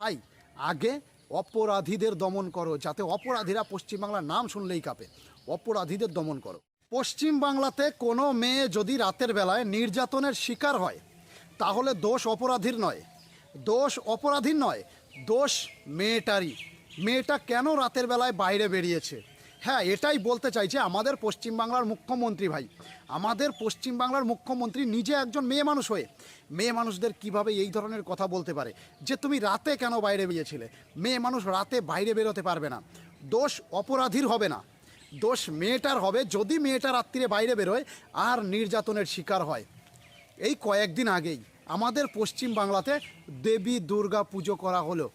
তাই আগে অপরাধীদের দমন করো, যাতে অপরাধীরা পশ্চিমবাংলার নাম শুনলেই কাঁপে। অপরাধীদের দমন করো। পশ্চিম বাংলাতে কোনো মেয়ে যদি রাতের বেলায় নির্যাতনের শিকার হয়, তাহলে দোষ অপরাধীর নয়। দোষ অপরাধীর নয়, দোষ মেয়েটারই। মেয়েটা কেন রাতের বেলায় বাইরে বেরিয়েছে? হ্যাঁ এটাই বলতে চাইছে আমাদের পশ্চিমবাংলার মুখ্যমন্ত্রী ভাই, আমাদের পশ্চিমবাংলার মুখ্যমন্ত্রী নিজে একজন মেয়ে মানুষ হয়ে, মেয়ে মানুষদের কীভাবে এই ধরনের কথা বলতে পারে? যে তুমি রাতে কেন বাইরে বেরিয়েছিলে? মেয়ে মানুষ রাতে বাইরে বেরোতে পারবে না। দোষ অপরাধীর হবে না। দোষ মেয়েটার হবে যদি মেয়েটা রাত্রিরে বাইরে বেরোয় আর নির্যাতনের শিকার হয়। এই কয়েকদিন আগেই আমাদের পশ্চিম বাংলাতে দেবী দুর্গা পুজো করা হলো।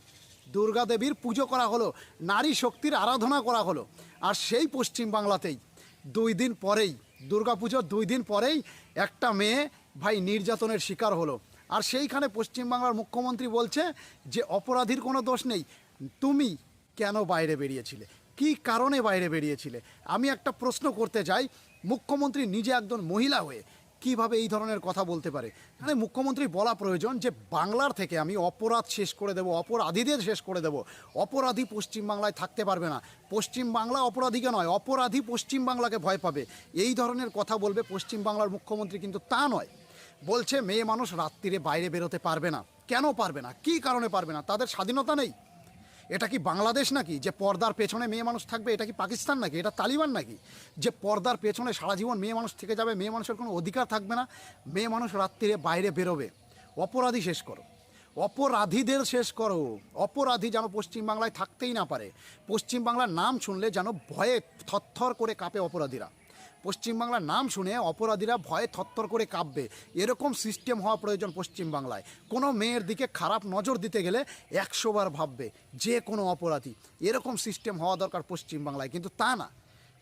দুর্গা দেবীর পুজো করা হলো, নারী শক্তির আরাধনা করা হলো। আর সেই পশ্চিম বাংলাতেই দুই দিন পরেই, দুর্গা পুজোর দুই দিন পরেই একটা মেয়ে ভাই নির্যাতনের শিকার হলো। আর সেইখানে পশ্চিমবাংলার মুখ্যমন্ত্রী বলছে যে, অপরাধীর কোনো দোষ নেই। তুমি কেন বাইরে বেরিয়েছিলে? কি কারণে বাইরে বেরিয়েছিলে? আমি একটা প্রশ্ন করতে চাই মুখ্যমন্ত্রী নিজে একজন মহিলা হয়ে কীভাবে এই ধরনের কথা বলতে পারে? মানে মুখ্যমন্ত্রী বলা প্রয়োজন যে, বাংলার থেকে আমি অপরাধ শেষ করে দেব, অপরাধীদের শেষ করে দেব। অপরাধী পশ্চিমবাংলায় থাকতে পারবে না। পশ্চিমবাংলা অপরাধীকে নয়, অপরাধী পশ্চিমবাংলাকে ভয় পাবে। এই ধরনের কথা বলবে পশ্চিমবাংলার মুখ্যমন্ত্রী কিন্তু তা নয়। বলছে, মেয়ে মানুষ রাত্রিরে বাইরে বেরোতে পারবে না। কেন পারবে না? কী কারণে পারবে না? তাদের স্বাধীনতা নেই। এটা কি বাংলাদেশ নাকি? যে পর্দার পেছনে মেয়ে মানুষ থাকবে, এটা কি পাকিস্তান নাকি? এটা তালিবান নাকি? যে পর্দার পেছনে সারা জীবন মেয়ে মানুষ থেকে যাবে, মেয়ে মানুষের কোনো অধিকার থাকবে না, মেয়ে মানুষ রাত্রিরে বাইরে বেরোবে। অপরাধী শেষ করো। অপরাধীদের শেষ করো। অপরাধী যেন পশ্চিমবাংলায় থাকতেই না পারে। পশ্চিমবাংলার নাম শুনলে যেন ভয়ে থরথর করে কাঁপে অপরাধীরা। পশ্চিমবাংলার নাম শুনে অপরাধীরা ভয়ে থত্তর করে কাঁপবে। এরকম সিস্টেম হওয়া প্রয়োজন পশ্চিমবাংলায়। কোনো মেয়ের দিকে খারাপ নজর দিতে গেলে একশোবার ভাববে, যে কোনো অপরাধী। এরকম সিস্টেম হওয়া দরকার পশ্চিমবাংলায়, কিন্তু তা না।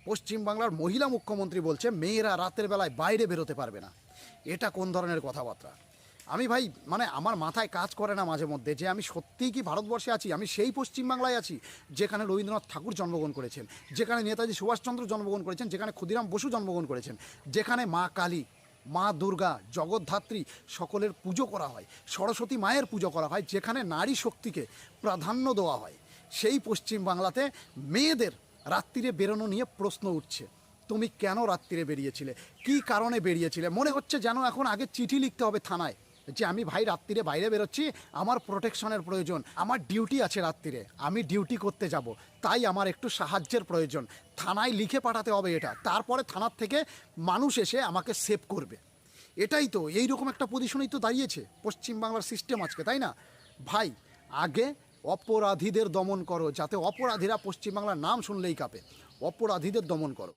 পশ্চিমবাংলার মহিলা মুখ্যমন্ত্রী বলছে, মেয়েরা রাতের বেলায় বাইরে বেরোতে পারবে না। এটা কোন ধরনের কথাবার্তা? আমি ভাই মানে আমার মাথায় কাজ করে না মাঝে মধ্যে যে আমি সত্যিই কি ভারতবর্ষে আছি? আমি সেই পশ্চিমবাংলায় আছি, যেখানে রবীন্দ্রনাথ ঠাকুর জন্মগ্রহণ করেছেন, যেখানে নেতাজি সুভাষচন্দ্র জন্মগ্রহণ করেছেন, যেখানে ক্ষুদিরাম বসু জন্মগ্রহণ করেছেন, যেখানে মা কালী, মা দুর্গা জগদ্ধাত্রী সকলের পুজো করা হয়, সরস্বতী মায়ের পুজো করা হয়, যেখানে নারী শক্তিকে প্রাধান্য দেওয়া হয়। সেই পশ্চিম বাংলাতে মেয়েদের রাত্রিরে বেরোনো নিয়ে প্রশ্ন উঠছে, তুমি কেন রাত্রিরে বেরিয়েছিলে? কি কারণে বেরিয়েছিলে? মনে হচ্ছে যেন এখন আগে চিঠি লিখতে হবে থানায়। যে আমি ভাই রাত্রিরে বাইরে বেরোচ্ছি, আমার প্রোটেকশনের প্রয়োজন, আমার ডিউটি আছে রাত্রিরে, আমি ডিউটি করতে যাব, তাই আমার একটু সাহায্যের প্রয়োজন। থানায় লিখে পাঠাতে হবে এটা, তারপরে থানার থেকে মানুষ এসে আমাকে সেভ করবে। এটাই তো, এইরকম একটা পজিশনেই তো দাঁড়িয়েছে, পশ্চিমবাংলার সিস্টেম আজকে, তাই না? ভাই, আগে অপরাধীদের দমন করো, যাতে অপরাধীরা পশ্চিমবাংলার নাম শুনলেই কাঁপে। অপরাধীদের দমন করো।